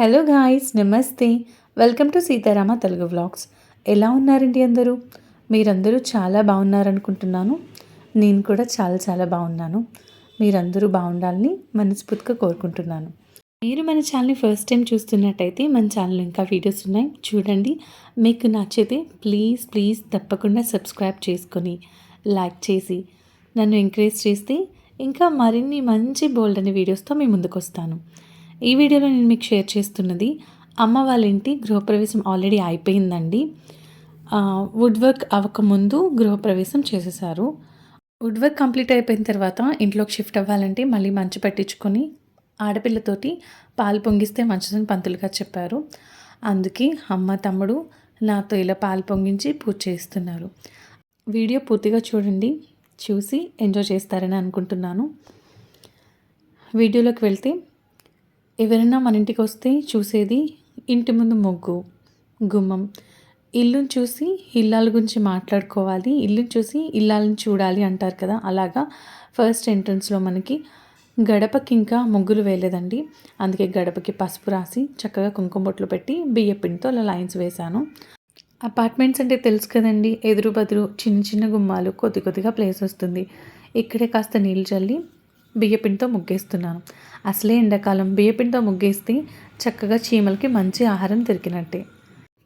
Hello guys నమస్తే. Welcome to Sitarama Telugu vlogs. ఎలా ఉన్నారండి అందరూ? మీరందరూ చాలా బాగున్నారనుకుంటున్నాను. నేను కూడా చాలా చాలా బాగున్నాను. మీరందరూ బాగుండాలని మనస్ఫూర్తిగా కోరుకుంటున్నాను. మీరు మన ఛానల్ని ఫస్ట్ టైం చూస్తున్నట్టయితే మన ఛానల్ ఇంకా వీడియోస్ ఉన్నాయి. చూడండి. మీకు నచ్చితే ప్లీజ్ ప్లీజ్ తప్పకుండా సబ్స్క్రైబ్ చేసుకొని లైక్ చేసి నన్ను ఎంకరేజ్ చేస్తే ఇంకా మరిన్ని మంచి బోల్డ్ అనే వీడియోస్తో మీ ముందుకు వస్తాను ఈ వీడియోలో నేను మీకు షేర్ చేస్తున్నది అమ్మ వాళ్ళ ఇంటి గృహప్రవేశం ఆల్రెడీ అయిపోయిందండి. వుడ్ వర్క్ అవ్వకముందు గృహప్రవేశం చేసేసారు వుడ్ వర్క్ కంప్లీట్ అయిపోయిన తర్వాత ఇంట్లోకి షిఫ్ట్ అవ్వాలంటే మళ్ళీ మంచు పెట్టించుకొని ఆడపిల్లతోటి పాలు పొంగిస్తే మంచిదని పంతులుగా చెప్పారు. అందుకే అమ్మ తమ్ముడు నాతో ఇలా పాలు పొంగించి పూజ చేస్తున్నారు వీడియో పూర్తిగా చూడండి. చూసి ఎంజాయ్ చేస్తారని అనుకుంటున్నాను. వీడియోలోకి వెళ్తే ఎవరైనా మన ఇంటికి వస్తే చూసేది ఇంటి ముందు ముగ్గు గుమ్మం. ఇల్లుని చూసి ఇల్లాల గురించి మాట్లాడుకోవాలి ఇల్లుని చూసి ఇల్లాలను చూడాలి అంటారు కదా అలాగా ఫస్ట్ ఎంట్రన్స్లో మనకి గడపకి ఇంకా ముగ్గులు వేయలేదండి. అందుకే గడపకి పసుపు రాసి చక్కగా కుంకుమ బొట్లు పెట్టి బియ్య పిండితో అలా లైన్స్ వేశాను. అపార్ట్మెంట్స్ అంటే తెలుసు కదండి ఎదురు బదురు చిన్న చిన్న గుమ్మాలు కొద్ది కొద్దిగా ప్లేస్ వస్తుంది. ఇక్కడే కాస్త నీళ్ళు చల్లి బియ్యపిండితో ముగ్గేస్తున్నాను. అసలే ఎండాకాలం. బియ్యపిండితో ముగ్గేస్తే చక్కగా చీమలకి మంచి ఆహారం దొరికినట్టే.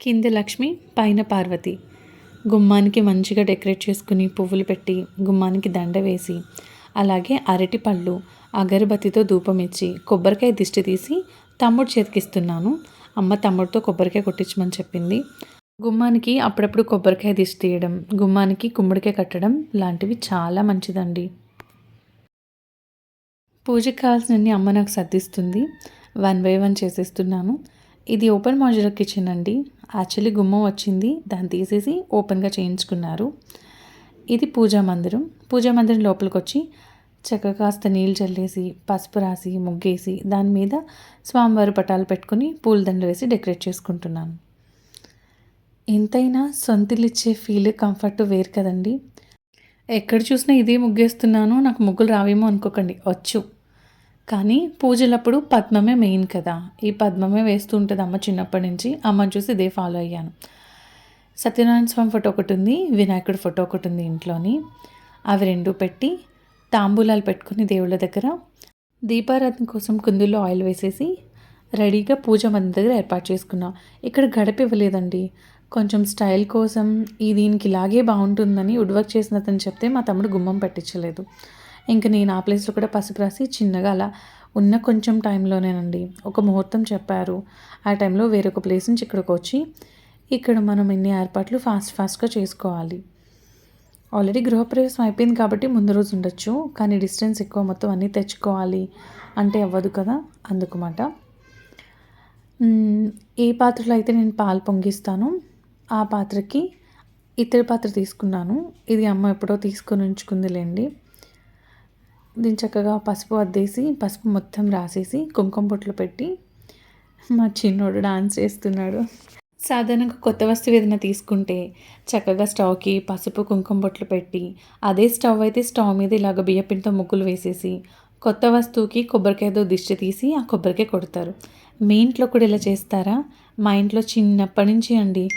కింద లక్ష్మి పైన పార్వతి. గుమ్మానికి మంచిగా డెకరేట్ చేసుకుని పువ్వులు పెట్టి గుమ్మానికి దండ వేసి అలాగే అరటి పళ్ళు అగరబత్తితో ధూపం ఇచ్చి కొబ్బరికాయ దిష్టి తీసి తమ్ముడు చేతికిస్తున్నాను అమ్మ తమ్ముడితో కొబ్బరికాయ కొట్టించమని చెప్పింది. గుమ్మానికి అప్పుడప్పుడు కొబ్బరికాయ దిష్టి తీయడం గుమ్మానికి కుమ్మడికాయ కట్టడం లాంటివి చాలా మంచిదండి. పూజకి కావాల్సినన్ని అమ్మ నాకు సర్దిస్తుంది. వన్ బై వన్ చేసేస్తున్నాను. ఇది ఓపెన్ మాడ్యులర్ కిచెన్ అండి. యాక్చువల్లీ గుమ్మం వచ్చింది. దాన్ని తీసేసి ఓపెన్గా చేయించుకున్నారు. ఇది పూజా మందిరం. పూజా మందిరం లోపలికి వచ్చి చక్కగా కాస్త నీళ్ళు చల్లేసి పసుపు రాసి ముగ్గేసి దాని మీద స్వామివారి పటాలు పెట్టుకుని పూలదండలు వేసి డెకరేట్ చేసుకుంటున్నాను. ఎంతైనా సొంతిల్లు ఇచ్చే ఫీల్ కంఫర్ట్ వేరు కదండి. ఎక్కడ చూసినా ఇదే ముగ్గేస్తున్నాను. నాకు ముగ్గులు రావేమో అనుకోకండి. వచ్చు. కానీ పూజలప్పుడు పద్మమే మెయిన్ కదా. ఈ పద్మమే వేస్తూ ఉంటుంది అమ్మ చిన్నప్పటి నుంచి. అమ్మని చూసి ఇదే ఫాలో అయ్యాను. సత్యనారాయణ స్వామి ఫోటో ఒకటి ఉంది వినాయకుడి ఫోటో ఒకటి ఉంది ఇంట్లోని. అవి రెండు పెట్టి తాంబూలాలు పెట్టుకుని దేవుళ్ళ దగ్గర దీపారాధన కోసం కుందుల్లో ఆయిల్ వేసేసి రెడీగా పూజ మంది దగ్గర ఏర్పాటు చేసుకున్నాం. ఇక్కడ గడప ఇవ్వలేదండి. కొంచెం స్టైల్ కోసం ఈ దీనికి ఇలాగే బాగుంటుందని వుడ్ వర్క్ చేసిన అతను చెప్తే మా తమ్ముడు గుమ్మం పెట్టించలేదు. ఇంకా నేను ఆ ప్లేస్లో కూడా పసుపు రాసి చిన్నగా అలా ఉన్న కొంచెం టైంలోనేనండి ఒక ముహూర్తం చెప్పారు. ఆ టైంలో వేరొక ప్లేస్ నుంచి ఇక్కడికి వచ్చి ఇక్కడ మనం ఇన్ని ఏర్పాట్లు ఫాస్ట్ ఫాస్ట్గా చేసుకోవాలి. ఆల్రెడీ గృహప్రవేశం అయిపోయింది కాబట్టి ముందు రోజు ఉండొచ్చు. కానీ డిస్టెన్స్ ఎక్కువ మొత్తం అన్నీ తెచ్చుకోవాలి అంటే అవ్వదు కదా అందుకుమాట. ఏ పాత్రలో అయితే నేను పాలు పొంగిస్తాను ఆ పాత్రకి ఇతర పాత్ర తీసుకున్నాను. ఇది అమ్మ ఎప్పుడో తీసుకొని ఉంచుకుందిలేండి. దీన్ని చక్కగా పసుపు అద్దేసి పసుపు మొత్తం రాసేసి కుంకుమ బొట్లు పెట్టి మా చిన్నోడు డాన్స్ చేస్తున్నాడు. సాధారణంగా కొత్త వస్తువు ఏదైనా తీసుకుంటే చక్కగా స్టవ్కి పసుపు కుంకుమ బొట్లు పెట్టి అదే స్టవ్ అయితే స్టవ్ మీద ఇలాగ బియ్యపిండితో ముగ్గులు వేసేసి కొత్త వస్తువుకి కొబ్బరికాయతో దిష్టి తీసి ఆ కొబ్బరికాయ కొడతారు. మీ ఇంట్లో కూడా ఇలా చేస్తారా? మా ఇంట్లో చిన్నప్పటి నుంచి అండి.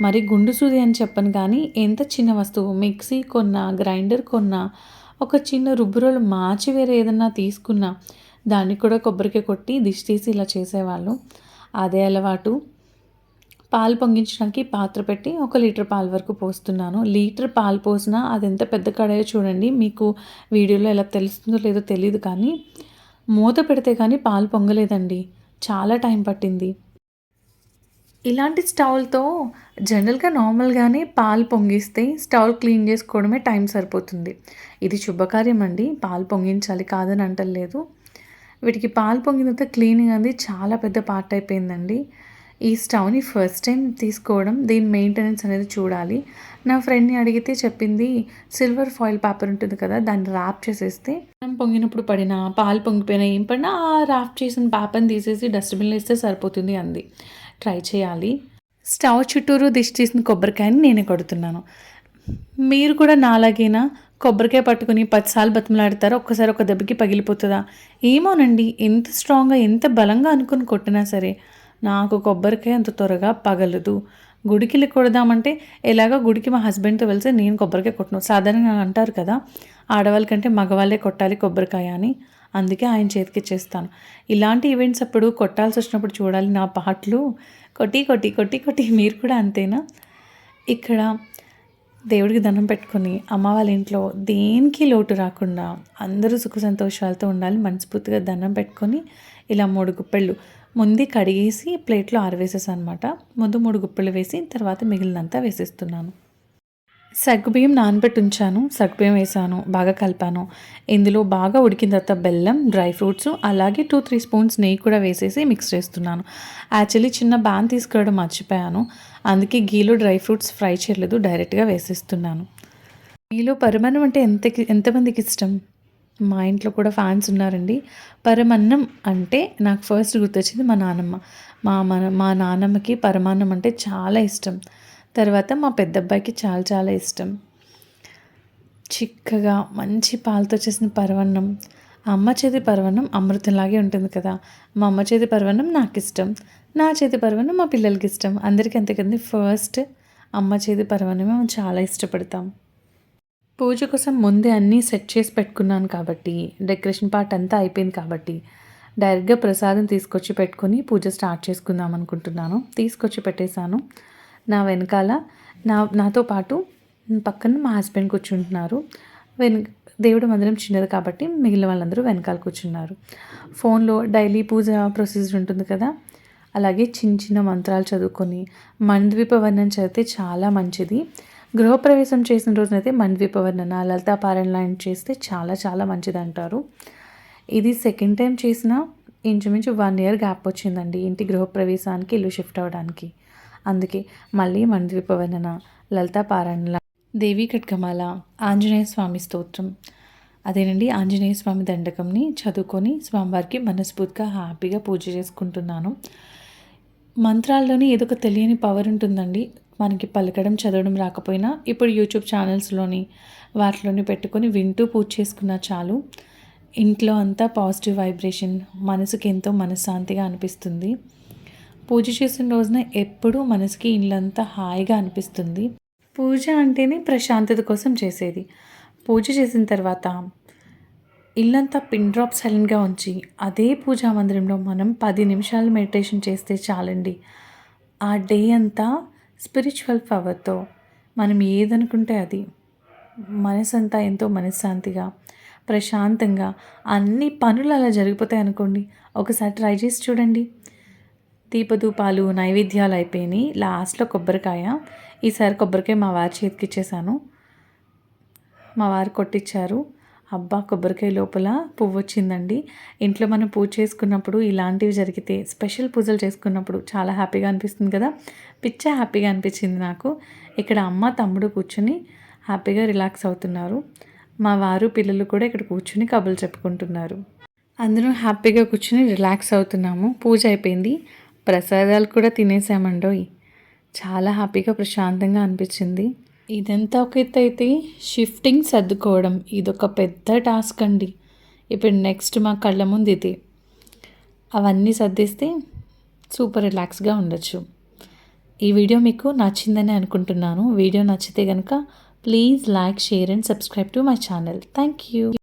మరి గుండు సూది అని చెప్పను కానీ ఎంత చిన్న వస్తువు? మిక్సీ కొన్నా గ్రైండర్ కొన్నా ఒక చిన్న రుబ్బురోలు మార్చి వేరే ఏదన్నా తీసుకున్నా దాన్ని కూడా కొబ్బరికాయ కొట్టి దిష్టి తీసి ఇలా చేసేవాళ్ళు. అదే అలవాటు. పాలు పొంగించడానికి పాత్ర పెట్టి ఒక లీటర్ పాలు వరకు పోస్తున్నాను. లీటర్ పాలు పోసినా అది ఎంత పెద్ద కడాయో చూడండి. మీకు వీడియోలో ఎలా తెలుస్తుందో లేదో తెలియదు కానీ మూత పెడితే కానీ పాలు పొంగలేదండి. చాలా టైం పట్టింది. ఇలాంటి స్టవ్లతో జనరల్గా నార్మల్గానే పాలు పొంగిస్తే స్టవ్ క్లీన్ చేసుకోవడమే టైం సరిపోతుంది. ఇది శుభకార్యం అండి పాలు పొంగించాలి కాదని అంటలేదు. వీటికి పాలు పొంగిన తర్వాత క్లీనింగ్ అనేది చాలా పెద్ద పార్ట్ అయిపోయిందండి. ఈ స్టవ్ని ఫస్ట్ టైం తీసుకోవడం దీని మెయింటెనెన్స్ అనేది చూడాలి. నా ఫ్రెండ్ని అడిగితే చెప్పింది సిల్వర్ ఫాయిల్ పేపర్ ఉంటుంది కదా దాన్ని ర్యాప్ చేసేస్తే మనం పొంగినప్పుడు పడినా పాలు పొంగిపోయినా ఏం పడినా ఆ ర్యాప్ చేసిన పేపర్ని తీసేసి డస్ట్బిన్లో వేస్తే సరిపోతుంది అంది. ట్రై చేయాలి. స్టవ్ చుట్టూరు దిష్టి తీసిన కొబ్బరికాయని నేనే కొడుతున్నాను. మీరు కూడా నాలాగైనా కొబ్బరికాయ పట్టుకుని పదిసార్లు బతిమలాడతారా? ఒక్కసారి ఒక దెబ్బకి పగిలిపోతుందా? ఏమోనండి ఎంత స్ట్రాంగ్గా ఎంత బలంగా అనుకుని కొట్టినా సరే నాకు కొబ్బరికాయ అంత త్వరగా పగలదు. గుడికి కొడదామంటే ఎలాగో గుడికి మా హస్బెండ్తో వెళ్తే నేను కొబ్బరికాయ కొట్టను. సాధారణంగా అంటారు కదా ఆడవాళ్ళకంటే మగవాళ్ళే కొట్టాలి కొబ్బరికాయ అని. అందుకే ఆయన చేతికి ఇచ్చేస్తాను. ఇలాంటి ఈవెంట్స్ అప్పుడు కొట్టాల్సి వచ్చినప్పుడు చూడాలి నా పాటలు. కొట్టి కొట్టి కొట్టి కొట్టి. మీరు కూడా అంతేనా? ఇక్కడ దేవుడికి దండం పెట్టుకొని అమ్మ వాళ్ళ ఇంట్లో దేనికి లోటు రాకుండా అందరూ సుఖ సంతోషాలతో ఉండాలి. మనస్ఫూర్తిగా దండం పెట్టుకొని ఇలా మూడు గుప్పెళ్ళు ముందు కడిగేసి ప్లేట్లో ఆరవేసేసాను అనమాట ముందు మూడు గుప్పెళ్ళు వేసి తర్వాత మిగిలినంతా వేసేస్తున్నాను. సగ్గుబియ్యం నానబెట్టి ఉంచాను సగ్గుబియ్యం వేసాను బాగా కలిపాను. ఇందులో బాగా ఉడికిన తర్వాత బెల్లం డ్రై ఫ్రూట్స్ అలాగే టూ త్రీ స్పూన్స్ నెయ్యి కూడా వేసేసి మిక్స్ చేస్తున్నాను. యాక్చువల్లీ చిన్న బ్యాన్ తీసుకురావడం మర్చిపోయాను. అందుకే గీలో డ్రై ఫ్రూట్స్ ఫ్రై చేయలేదు డైరెక్ట్గా వేసేస్తున్నాను. మీలో పరమాన్నం అంటే ఎంత ఎంతమందికి ఇష్టం? మా ఇంట్లో కూడా ఫ్యాన్స్ ఉన్నారండి. పరమన్నం అంటే నాకు ఫస్ట్ గుర్తొచ్చింది మా నానమ్మ. మా మన మా నానమ్మకి పరమాన్నం అంటే చాలా ఇష్టం. తర్వాత మా పెద్ద అబ్బాయికి చాలా చాలా ఇష్టం. చిక్కగా మంచి పాలతో చేసిన పరవన్నం. అమ్మ చేతి పర్వణం అమృతంలాగే ఉంటుంది కదా. మా అమ్మ చేతి పర్వణం నాకు ఇష్టం నా చేతి పర్వణం మా పిల్లలకి ఇష్టం. అందరికీ అంతకంది ఫస్ట్ అమ్మ చేతి పరవన్నమే మేము చాలా ఇష్టపడతాం. పూజ కోసం ముందే అన్నీ సెట్ చేసి పెట్టుకున్నాను కాబట్టి డెకరేషన్ పార్ట్ అంతా అయిపోయింది కాబట్టి డైరెక్ట్గా ప్రసాదం తీసుకొచ్చి పెట్టుకొని పూజ స్టార్ట్ చేసుకుందాం అనుకుంటున్నాను. తీసుకొచ్చి పెట్టేశాను. నా వెనకాల నా నాతో పాటు పక్కన మా హస్బెండ్ కూర్చుంటున్నారు. వెన్ దేవుడు మందిరం చిన్నది కాబట్టి మిగిలిన వాళ్ళందరూ వెనకాల కూర్చున్నారు. ఫోన్లో డైలీ పూజ ప్రొసీజర్ ఉంటుంది కదా అలాగే చిన్న చిన్న మంత్రాలు చదువుకొని మంద్వీపవర్ణం చదివితే చాలా మంచిది. గృహప్రవేశం చేసిన రోజునైతే మంద్వీప వర్ణన లలితా పారాయణ చేస్తే చాలా చాలా మంచిది అంటారు. ఇది సెకండ్ టైం చేసిన ఇంచుమించు వన్ ఇయర్ గ్యాప్ వచ్చిందండి ఇంటి గృహప్రవేశానికి ఇల్లు షిఫ్ట్ అవ్వడానికి అందుకే మళ్ళీ మంద్వీపవర్ణన లలితా పారాయణ దేవీ కట్కమాల ఆంజనేయ స్వామి స్తోత్రం. అదేనండి ఆంజనేయ స్వామి దండకంని చదువుకొని స్వామివారికి మనస్ఫూర్తిగా హ్యాపీగా పూజ చేసుకుంటున్నాను. మంత్రాల్లోనే ఏదో ఒక తెలియని పవర్ ఉంటుందండి. మనకి పలకడం చదవడం రాకపోయినా ఇప్పుడు యూట్యూబ్ ఛానల్స్లోని వాటిలోని పెట్టుకొని వింటూ పూజ చేసుకున్నా చాలు. ఇంట్లో అంతా పాజిటివ్ వైబ్రేషన్ మనసుకి ఎంతో మనశ్శాంతిగా అనిపిస్తుంది. పూజ చేసిన రోజున ఎప్పుడూ మనసుకి ఇల్లంతా హాయిగా అనిపిస్తుంది. పూజ అంటేనే ప్రశాంతత కోసం చేసేది. పూజ చేసిన తర్వాత ఇల్లంతా పిన్ డ్రాప్ సైలెంట్గా ఉంచి అదే పూజా మందిరంలో మనం పది నిమిషాలు మెడిటేషన్ చేస్తే చాలండి. ఆ డే అంతా స్పిరిచువల్ పవర్తో మనం ఏదనుకుంటే అది మనసంతా ఎంతో మనశ్శాంతిగా ప్రశాంతంగా అన్ని పనులు అలా జరిగిపోతాయి అనుకోండి ఒకసారి ట్రై చేసి చూడండి. దీపధూపాలు నైవేద్యాలు అయిపోయినాయి. లాస్ట్లో కొబ్బరికాయ. ఈసారి కొబ్బరికాయ మా వారి చేతికి ఇచ్చేసాను మా వారు కొట్టించారు అబ్బా కొబ్బరికాయ లోపల పువ్వు వచ్చిందండి. ఇంట్లో మనం పూజ చేసుకున్నప్పుడు ఇలాంటివి జరిగితే స్పెషల్ పూజలు చేసుకున్నప్పుడు చాలా హ్యాపీగా అనిపిస్తుంది కదా? పిచ్చ హ్యాపీగా అనిపించింది నాకు. ఇక్కడ అమ్మ తమ్ముడు కూర్చుని హ్యాపీగా రిలాక్స్ అవుతున్నారు. మా వారు పిల్లలు కూడా ఇక్కడ కూర్చుని కబుర్లు చెప్పుకుంటున్నారు. అందరూ హ్యాపీగా కూర్చుని రిలాక్స్ అవుతున్నాము. పూజ అయిపోయింది. ప్రసాదాలు కూడా తినేసామండోయ్. చాలా హ్యాపీగా ప్రశాంతంగా అనిపించింది. ఇదంతా ఒక ఎత్తు అయితే షిఫ్టింగ్ సర్దుకోవడం. ఇదొక పెద్ద టాస్క్ అండి. ఇప్పుడు నెక్స్ట్ మా కళ్ళ ముందు ఇది. అవన్నీ సర్దిస్తే సూపర్ రిలాక్స్గా ఉండొచ్చు. ఈ వీడియో మీకు నచ్చిందని అనుకుంటున్నాను. వీడియో నచ్చితే కనుక please like share and subscribe to my channel thank you